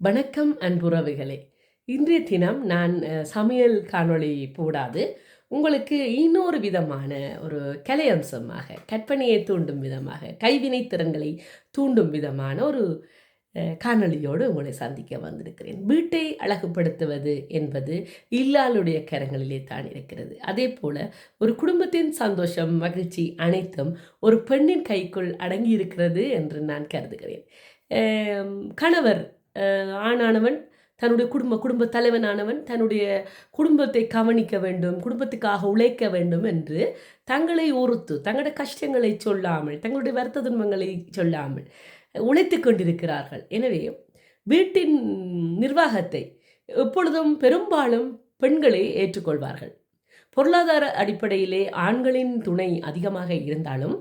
வணக்கம் அன்புறவுகளே. இன்றைய தினம் நான் சமையல் காணொளி போடாது. உங்களுக்கு இன்னொரு விதமான ஒரு கலை அம்சமாக கற்பனையை தூண்டும் விதமாக கைவினை திறன்களை தூண்டும் விதமான ஒரு காணொளியோடு உங்களை சந்திக்க வந்திருக்கிறேன். வீட்டை அழகுபடுத்துவது என்பது இல்லாளுடைய கரங்களிலே தான் இருக்கிறது. அதே போல ஒரு குடும்பத்தின் சந்தோஷம் மகிழ்ச்சி அனைத்தும் ஒரு பெண்ணின் கைக்குள் அடங்கி இருக்கிறது என்று நான் கருதுகிறேன். கணவர் ஆணானவன் தன்னுடைய குடும்ப குடும்ப தலைவனானவன் தன்னுடைய குடும்பத்தை கவனிக்க வேண்டும் குடும்பத்துக்காக உழைக்க வேண்டும் என்று தங்களை ஒருத்து தங்களுடைய கஷ்டங்களை சொல்லாமல் தங்களுடைய வருத்த துன்பங்களை சொல்லாமல் உழைத்து கொண்டிருக்கிறார்கள். எனவே வீட்டின் நிர்வாகத்தை எப்பொழுதும் பெரும்பாலும் பெண்களே ஏற்றுக்கொள்வார்கள். பொருளாதார அடிப்படையிலே ஆண்களின் துணை அதிகமாக இருந்தாலும்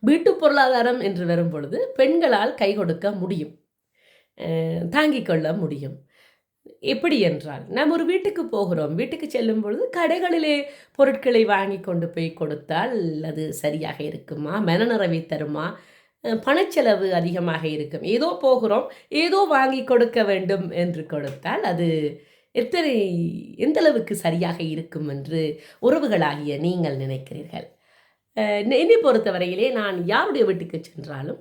வீட்டு பொருளாதாரம் என்று வரும் பொழுது பெண்களால் கை கொடுக்க முடியும். தாங்கிக் கொள்ள முடியும். எப்படி என்றால் நாம் ஒரு வீட்டுக்கு போகிறோம். வீட்டுக்கு செல்லும் பொழுது கடைகளிலே பொருட்களை வாங்கி கொண்டு போய் கொடுத்தால் அது சரியாக இருக்குமா? மனநிறைவை தருமா? பணச்செலவு அதிகமாக இருக்கும். ஏதோ போகிறோம் ஏதோ வாங்கி கொடுக்க வேண்டும் என்று கொடுத்தால் அது எத்தனை எந்த அளவுக்கு சரியாக இருக்கும் என்று உறவுகளாகிய நீங்கள் நினைக்கிறீர்கள். என்னை பொறுத்தவரையிலே நான் யாருடைய வீட்டுக்கு சென்றாலும்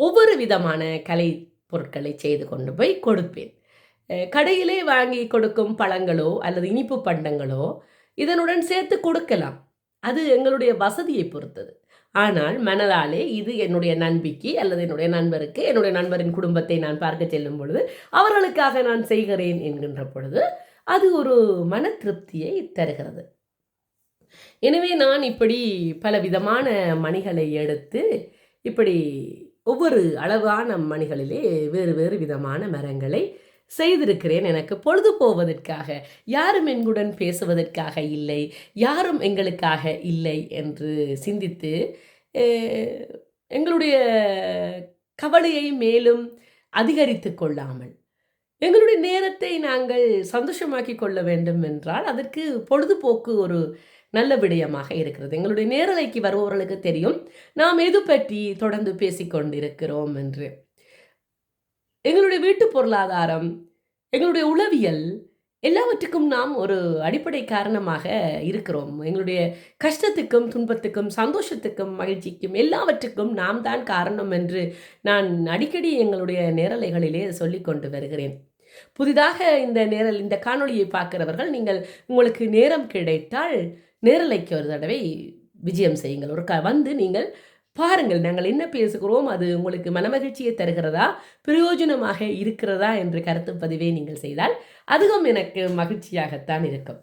ஒவ்வொரு விதமான கலை பொருட்களை செய்து கொண்டு போய் கொடுப்பேன். கடையிலே வாங்கி கொடுக்கும் பழங்களோ அல்லது இனிப்பு பண்டங்களோ இதனுடன் சேர்த்து கொடுக்கலாம். அது எங்களுடைய வசதியை பொறுத்தது. ஆனால் மனதாலே இது என்னுடைய நண்பிக்கு அல்லது என்னுடைய நண்பருக்கு என்னுடைய நண்பரின் குடும்பத்தை நான் பார்க்க செல்லும் பொழுது அவர்களுக்காக நான் செய்கிறேன் என்கின்ற பொழுது அது ஒரு மன திருப்தியை தருகிறது. எனவே நான் இப்படி பல விதமான மணிகளை எடுத்து இப்படி ஒவ்வொரு அளவான மணிகளிலே வேறு வேறு விதமான மரங்களை செய்திருக்கிறேன். எனக்கு பொழுது போவதற்காக யாரும் எங்களுடன் பேசுவதற்காக இல்லை யாரும் எங்களுக்காக இல்லை என்று சிந்தித்து எங்களுடைய கவலையை மேலும் அதிகரித்து கொள்ளாமல் எங்களுடைய நேரத்தை நாங்கள் சந்தோஷமாக்கி கொள்ள வேண்டும் என்றால் அதற்கு பொழுதுபோக்கு ஒரு நல்ல விடயமாக இருக்கிறது. எங்களுடைய நேரலைக்கு வருபவர்களுக்கு தெரியும். நாம் எது பற்றி தொடர்ந்து பேசிக்கொண்டிருக்கிறோம் என்று. எங்களுடைய வீட்டு பொருளாதாரம் எங்களுடைய உளவியல் எல்லாவற்றுக்கும் நாம் ஒரு அடிப்படை காரணமாக இருக்கிறோம். எங்களுடைய கஷ்டத்துக்கும் துன்பத்துக்கும் சந்தோஷத்துக்கும் மகிழ்ச்சிக்கும் எல்லாவற்றுக்கும் நாம் தான் காரணம் என்று நான் அடிக்கடி எங்களுடைய நேரலைகளிலே சொல்லிக்கொண்டு வருகிறேன். புதிதாக இந்த நேரல் இந்த காணொளியை பார்க்கிறவர்கள் நீங்கள் உங்களுக்கு நேரம் கிடைத்தால் நேரலைக்கு ஒரு தடவை விஜயம் செய்யுங்கள். ஒரு க வந்து நீங்கள் பாருங்கள் நாங்கள் என்ன பேசுகிறோம் அது உங்களுக்கு மனமகிழ்ச்சியை தருகிறதா பிரயோஜனமாக இருக்கிறதா என்று கருத்து பதிவை நீங்கள் செய்தால் அதுவும் எனக்கு மகிழ்ச்சியாகத்தான் இருக்கும்.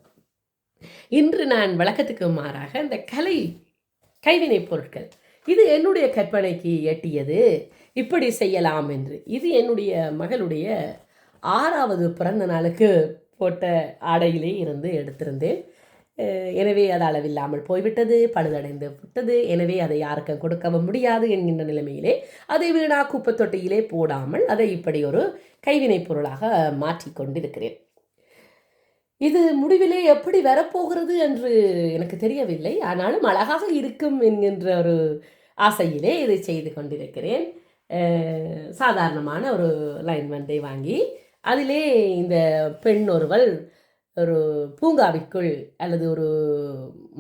இன்று நான் வழக்கத்துக்கு மாறாக இந்த கலை கைவினைப் பொருட்கள் இது என்னுடைய கற்பனைக்கு எட்டியது. இப்படி செய்யலாம் என்று. இது என்னுடைய மகளுடைய ஆறாவது பிறந்த நாளுக்கு போட்ட ஆடையிலே இருந்து எடுத்திருந்தேன். எனவே அது அளவில்லாமல் போய்விட்டது பழுதடைந்து விட்டது. எனவே அதை யாருக்கும் கொடுக்கவும் முடியாது என்கின்ற நிலைமையிலே அதை வீணா குப்பை தொட்டியிலே போடாமல் அதை இப்படி ஒரு கைவினைப் பொருளாக மாற்றிக் கொண்டிருக்கிறேன். இது முடிவிலே எப்படி வரப்போகிறது என்று எனக்கு தெரியவில்லை. ஆனாலும் அழகாக இருக்கும் என்கின்ற ஒரு ஆசையிலே இதை செய்து கொண்டிருக்கிறேன். சாதாரணமான ஒரு லைன் லைன்மெண்ட்டை வாங்கி அதிலே இந்த பெண் ஒருவள் ஒரு பூங்காவிற்குள் அல்லது ஒரு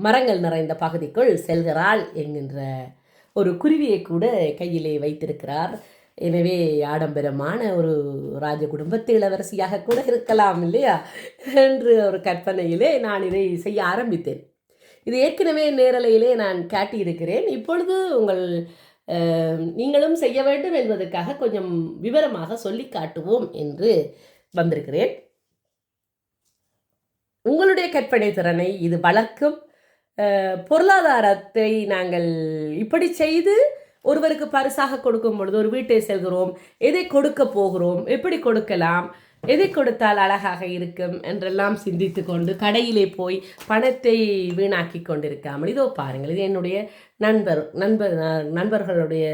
மரங்கள் நிறைந்த பகுதிக்குள் செல்கிறாள் என்கின்ற ஒரு குருவியை கூட கையிலே வைத்திருக்கிறார். எனவே ஆடம்பரமான ஒரு ராஜ குடும்பத்து இளவரசியாக கூட இருக்கலாம் இல்லையா என்று ஒரு கற்பனையிலே நான் இதை செய்ய ஆரம்பித்தேன். இது ஏற்கனவே நேரலையிலே நான் காட்டியிருக்கிறேன். இப்பொழுது உங்கள் நீங்களும் செய்ய வேண்டும் என்பதற்காக கொஞ்சம் விவரமாக சொல்லி காட்டுவோம் என்று வந்திருக்கிறேன். உங்களுடைய கற்பனை திறனை இது வளர்க்கும் பொருளாதாரத்தை நாங்கள் இப்படி செய்து ஒருவருக்கு பரிசாக கொடுக்கும் பொழுது ஒரு வீட்டை செல்கிறோம் எதை கொடுக்க போகிறோம் எப்படி கொடுக்கலாம் எதை கொடுத்தால் அழகாக இருக்கும் என்றெல்லாம் சிந்தித்து கொண்டு கடையிலே போய் பணத்தை வீணாக்கி கொண்டிருக்காமல். இதோ பாருங்கள் இது என்னுடைய நண்பர் நண்பர் நண்பர்களுடைய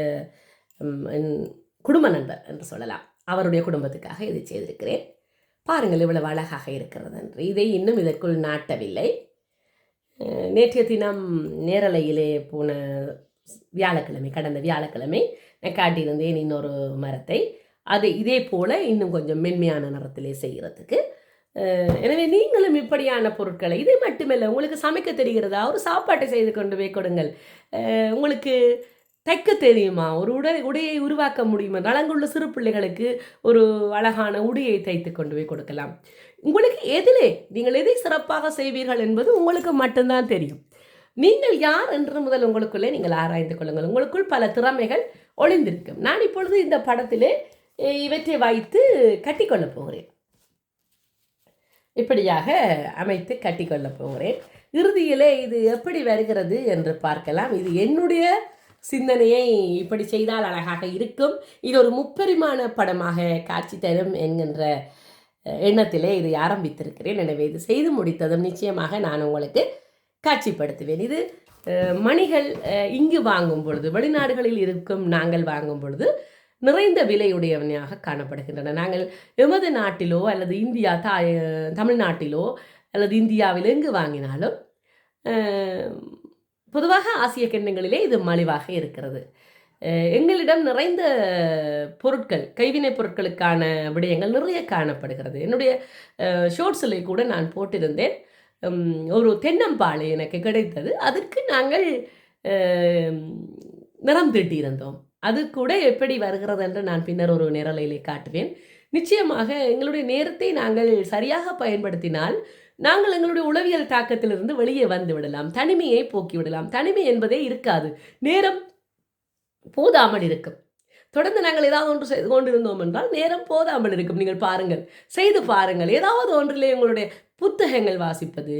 குடும்ப நண்பர் என்று சொல்லலாம். அவருடைய குடும்பத்துக்காக இதை செய்திருக்கிறேன். பாருங்கள் இவ்வளவு அழகாக இருக்கிறது என்று. இதை இன்னும் இதற்குள் நாட்டவில்லை. நேற்றைய தினம் நேரலையிலே போன வியாழக்கிழமை கடந்த வியாழக்கிழமை நான் காட்டியிருந்தேன் இன்னொரு மரத்தை. அதை இதே போல் இன்னும் கொஞ்சம் மென்மையான நிறத்திலே செய்கிறதுக்கு. எனவே நீங்களும் இப்படியான பொருட்களை இது மட்டுமல்ல உங்களுக்கு சமைக்க தெரிகிறதா? ஒரு சாப்பாட்டை செய்து கொண்டு போய் கொடுங்கள். உங்களுக்கு தைக்க தெரியுமா? ஒரு உடை உடையை உருவாக்க முடியுமா? நலங்குள்ள சிறு பிள்ளைகளுக்கு ஒரு அழகான உடையை தைத்து கொண்டு போய் கொடுக்கலாம். உங்களுக்கு எதிலே நீங்கள் எதை சிறப்பாக செய்வீர்கள் என்பது உங்களுக்கு மட்டும்தான் தெரியும். நீங்கள் யார் என்று முதல் உங்களுக்குள்ளே நீங்கள் ஆராய்ந்து கொள்ளுங்கள். உங்களுக்குள் பல திறமைகள் ஒளிந்திருக்கும். நான் இப்பொழுது இந்த படத்திலே இவற்றை வைத்து கட்டிக்கொள்ளப் போகிறேன். இப்படியாக அமைத்து கட்டிக்கொள்ளப் போகிறேன். இறுதியிலே இது எப்படி வருகிறது என்று பார்க்கலாம். இது என்னுடைய சிந்தனையை இப்படி செய்தால் அழகாக இருக்கும். இது ஒரு முப்பரிமாண படமாக காட்சி தரும் என்கின்ற எண்ணத்திலே இதை ஆரம்பித்திருக்கிறேன். எனவே இது செய்து முடித்ததும் நிச்சயமாக நான் உங்களுக்கு காட்சிப்படுத்துவேன். இது மணிகள் இங்கு வாங்கும் பொழுது வெளிநாடுகளில் இருக்கும் நாங்கள் வாங்கும் பொழுது நிறைந்த விலையுடையவனையாக காணப்படுகின்றன. நாங்கள் எமது நாட்டிலோ அல்லது இந்தியா தாய் தமிழ்நாட்டிலோ அல்லது இந்தியாவில் எங்கு வாங்கினாலும் பொதுவாக ஆசிய கிண்ணங்களிலே இது மலிவாக இருக்கிறது. எங்களிடம் நிறைந்த பொருட்கள் கைவினைப் பொருட்களுக்கான விடயங்கள் நிறைய காணப்படுகிறது. என்னுடைய ஷோர்ட்ஸில் கூட நான் போட்டிருந்தேன். ஒரு தென்னம்பாலை எனக்கு கிடைத்தது. அதற்கு நாங்கள் நிறம் தீட்டியிருந்தோம். அது கூட எப்படி வருகிறது என்று நான் பின்னர் ஒரு நிரலையிலே காட்டுவேன். நிச்சயமாக எங்களுடைய நேரத்தை நாங்கள் சரியாக பயன்படுத்தினால் நாங்கள் எங்களுடைய உளவியல் தாக்கத்திலிருந்து வெளியே வந்து விடலாம். தனிமையை போக்கி விடலாம். தனிமை என்பதே இருக்காது. நேரம் போதாமல் இருக்கும். தொடர்ந்து நாங்கள் ஏதாவது ஒன்று செய்து கொண்டிருந்தோம் என்றால் நேரம் போதாமல் இருக்கும். நீங்கள் பாருங்கள். செய்து பாருங்கள். ஏதாவது ஒன்றிலே உங்களுடைய புத்தகங்கள் வாசிப்பது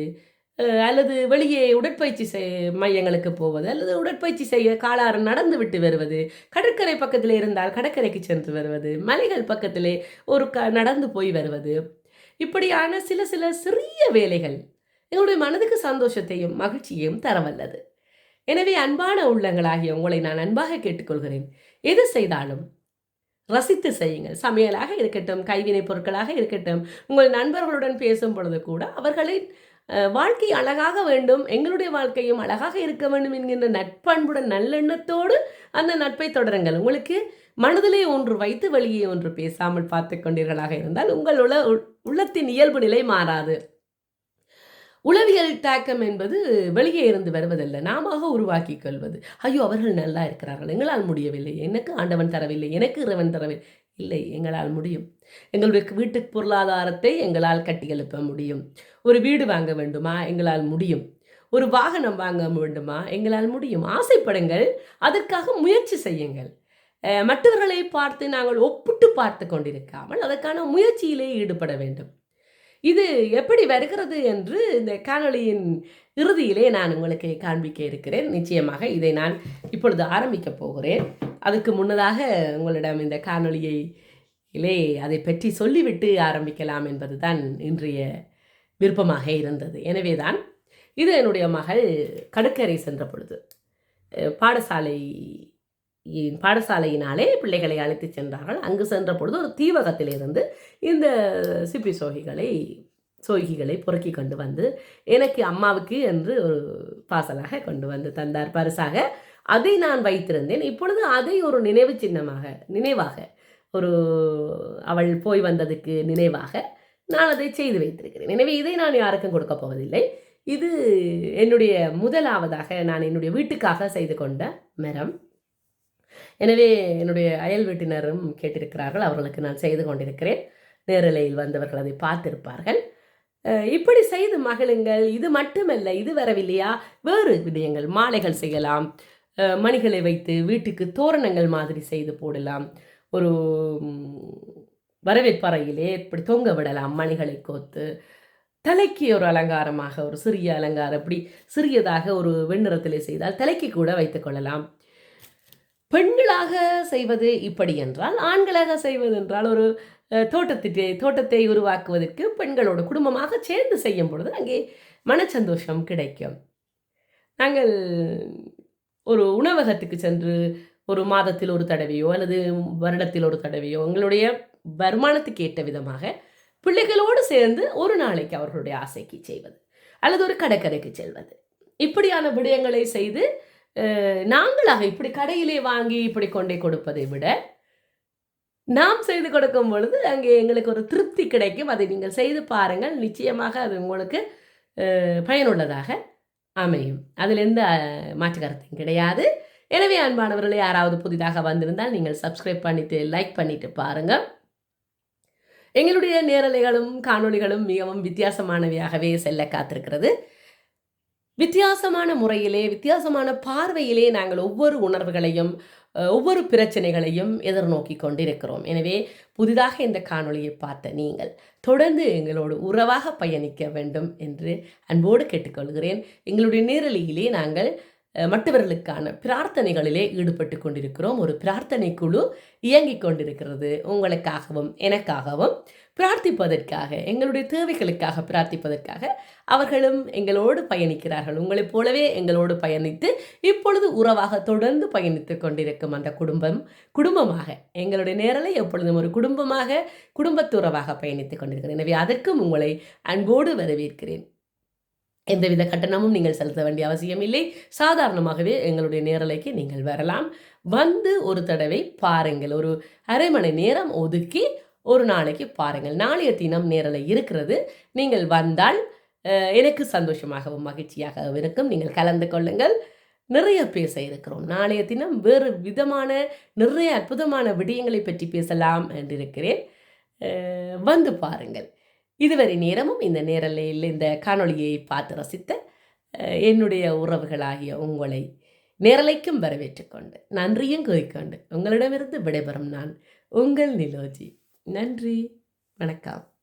அல்லது வெளியே உடற்பயிற்சி செய் மையங்களுக்கு போவது அல்லது உடற்பயிற்சி செய்ய காலாறு நடந்து விட்டு வருவது கடற்கரை பக்கத்தில் இருந்தால் கடற்கரைக்கு சென்று வருவது மலைகள் பக்கத்திலே ஒரு க நடந்து போய் வருவது இப்படியான சில சில சிறிய வேலைகள் எங்களுடைய மனதுக்கு சந்தோஷத்தையும் மகிழ்ச்சியையும் தரவல்லது. எனவே அன்பான உள்ளங்களாகிய உங்களை நான் அன்பாக கேட்டுக்கொள்கிறேன். எது செய்தாலும் ரசித்து செய்யுங்கள். சமையலாக இருக்கட்டும் கைவினைப் பொருட்களாக இருக்கட்டும் உங்கள் நண்பர்களுடன் பேசும் பொழுது கூட அவர்களின் வாழ்க்கை அழகாக வேண்டும் எங்களுடைய வாழ்க்கையும் அழகாக இருக்க வேண்டும் என்கின்ற நட்பண்புடன் நல்லெண்ணத்தோடு அந்த நட்பை தொடருங்கள். உங்களுக்கு மனதிலே ஒன்று வைத்து வெளியே ஒன்று பேசாமல் பார்த்து கொண்டீர்களாக இருந்தால் உங்கள் உள உள்ளத்தின் இயல்பு நிலை மாறாது. உளவியல் தாக்கம் என்பது வெளியே இருந்து வருவதல்ல நாம உருவாக்கி கொள்வது. ஐயோ அவர்கள் நல்லா இருக்கிறார்கள் எங்களால் முடியவில்லை எனக்கு ஆண்டவன் தரவில்லை எனக்கு இறைவன் தரவில்லை இல்லை எங்களால் முடியும். எங்களுடைய வீட்டு பொருளாதாரத்தை எங்களால் கட்டி எழுப்ப முடியும். ஒரு வீடு வாங்க வேண்டுமா? எங்களால் முடியும். ஒரு வாகனம் வாங்க வேண்டுமா? எங்களால் முடியும். ஆசைப்படுங்கள் அதற்காக முயற்சி செய்யுங்கள். மற்றவர்களை பார்த்து நாங்கள் ஒப்பிட்டு பார்த்து கொண்டிருக்காமல் அதற்கான முயற்சியிலே ஈடுபட வேண்டும். இது எப்படி வருகிறது என்று இந்த காணொளியின் இறுதியிலே நான் உங்களுக்கு காண்பிக்க இருக்கிறேன். நிச்சயமாக இதை நான் இப்பொழுது ஆரம்பிக்கப் போகிறேன். அதுக்கு முன்னதாக உங்களிடம் இந்த காணொளியை இலே அதை பற்றி சொல்லிவிட்டு ஆரம்பிக்கலாம் என்பதுதான் இன்றைய விருப்பமாக இருந்தது. எனவே தான் இது என்னுடைய மகள் கடற்கரை சென்ற பொழுது பாடசாலை பாடசாலையினாலே பிள்ளைகளை அழைத்து சென்றார்கள். அங்கு சென்ற பொழுது ஒரு தீவகத்திலிருந்து இந்த சிப்பி சோகிகளை சோகிகளை பொறுக்கி கொண்டு வந்து எனக்கு அம்மாவுக்கு என்று ஒரு பாசலாக கொண்டு வந்து தந்தார். பரிசாக அதை நான் வைத்திருந்தேன். இப்பொழுது அதை ஒரு நினைவு சின்னமாக நினைவாக ஒரு அவள் போய் வந்ததுக்கு நினைவாக நான் அதை செய்து வைத்திருக்கிறேன். எனவே இதை நான் யாருக்கும் கொடுக்க போவதில்லை. இது என்னுடைய முதலாவதாக நான் என்னுடைய வீட்டுக்காக செய்து கொண்ட மரம். எனவே என்னுடைய அயல் வீட்டினரும் கேட்டிருக்கிறார்கள் அவர்களுக்கு நான் செய்து கொண்டிருக்கிறேன். நேரலையில் வந்தவர்கள் அதை பார்த்திருப்பார்கள். இப்படி செய்து மகிழுங்கள். இது மட்டுமல்ல இது வரவில்லையா? வேறு விடயங்கள் மாலைகள் செய்யலாம். மணிகளை வைத்து வீட்டுக்கு தோரணங்கள் மாதிரி செய்து போடலாம். ஒரு வரவேற்பறையிலே இப்படி தொங்க விடலாம் மணிகளை கோத்து. தலைக்கு ஒரு அலங்காரமாக ஒரு சிறிய அலங்காரம் இப்படி சிறியதாக ஒரு வெண்ணிறத்திலே செய்தால் தலைக்கு கூட வைத்துக்கொள்ளலாம் பெண்களாக செய்வது இப்படி என்றால் ஆண்களாக செய்வது என்றால் ஒரு அஹ், தோட்டத்திட்டே தோட்டத்தை உருவாக்குவதற்கு பெண்களோட குடும்பமாக சேர்ந்து செய்யும் பொழுது அங்கே மனச்சந்தோஷம் கிடைக்கும். நாங்கள் ஒரு உணவகத்துக்கு சென்று ஒரு மாதத்தில் ஒரு தடவையோ அல்லது வருடத்தில் ஒரு தடவையோ எங்களுடைய வருமானத்துக்கு ஏற்ற விதமாக பிள்ளைகளோடு சேர்ந்து ஒரு நாளைக்கு அவர்களுடைய ஆசைக்கு செய்வது அல்லது ஒரு கடற்கரைக்கு செல்வது. இப்படியான விடயங்களை செய்து நாங்களாக இப்படி கடையிலே வாங்கி இப்படி கொண்டே கொடுப்பதை விட நாம் செய்து கொடுக்கும் பொழுது அங்கே எங்களுக்கு ஒரு திருப்தி கிடைக்கும். அதை நீங்கள் செய்து பாருங்கள். நிச்சயமாக அது உங்களுக்கு பயனுள்ளதாக அமையும். அதில் எந்த மாற்று கருத்தும் கிடையாது. எனவே அன்பானவர்களே யாராவது புதிதாக வந்திருந்தால் நீங்கள் சப்ஸ்கிரைப் பண்ணிட்டு லைக் பண்ணிட்டு பாருங்கள் எங்களுடைய நேரலைகளும் காணொளிகளும் மிகவும் வித்தியாசமானவையாகவே செல்ல காத்திருக்கிறது. வித்தியாசமான முறையிலே வித்தியாசமான பார்வையிலே நாங்கள் ஒவ்வொரு உணர்வுகளையும் ஒவ்வொரு பிரச்சனைகளையும் எதிர்நோக்கி கொண்டிருக்கிறோம். எனவே புதிதாக இந்த காணொளியை பார்த்த நீங்கள் தொடர்ந்து எங்களோடு உறவாக பயணிக்க வேண்டும் என்று அன்போடு கேட்டுக்கொள்கிறேன். எங்களுடைய நேரலியிலே நாங்கள் மற்றவர்களுக்கான பிரார்த்தனைகளிலே ஈடுபட்டு கொண்டிருக்கிறோம். ஒரு பிரார்த்தனை குழு இயங்கிக் கொண்டிருக்கிறது. உங்களுக்காகவும் எனக்காகவும் பிரார்த்திப்பதற்காக எங்களுடைய தேவைகளுக்காக பிரார்த்திப்பதற்காக அவர்களும் எங்களோடு பயணிக்கிறார்கள். உங்களைப் போலவே எங்களோடு பயணித்து இப்பொழுது உறவாக தொடர்ந்து பயணித்து கொண்டிருக்கும் அந்த குடும்பம் குடும்பமாக எங்களுடைய நேரலை எப்பொழுதும் ஒரு குடும்பமாக குடும்பத்துறவாக பயணித்துக் கொண்டிருக்கிறேன் எனவே அதற்கும் உங்களை அன்போடு வரவேற்கிறேன். எந்தவித கட்டணமும் நீங்கள் செலுத்த வேண்டிய அவசியம் இல்லை சாதாரணமாகவே எங்களுடைய நேரலைக்கு நீங்கள் வரலாம். வந்து ஒரு தடவை பாருங்கள். ஒரு அரை மணி நேரம் ஒதுக்கி ஒரு நாளைக்கு பாருங்கள். நாளைய தினம் நேரலை இருக்கிறது. நீங்கள் வந்தால் எனக்கு சந்தோஷமாகவும் மகிழ்ச்சியாகவும் இருக்கும். நீங்கள் கலந்து கொள்ளுங்கள். நிறைய பேச இருக்கிறோம். நாளைய தினம் வேறு விதமான நிறைய அற்புதமான விடயங்களை பற்றி பேசலாம் என்றிருக்கிறேன். வந்து பாருங்கள். இதுவரை நேரமும் இந்த நேரலையில் இந்த காணொளியை பார்த்து ரசித்த என்னுடைய உறவுகளாகிய உங்களை நேரலைக்கும் வரவேற்றுக்கொண்டு நன்றியும் கூறிக்கொண்டு உங்களிடமிருந்து விடைபெறும் நான் உங்கள் நிலோஜி. நன்றி. வணக்கம்.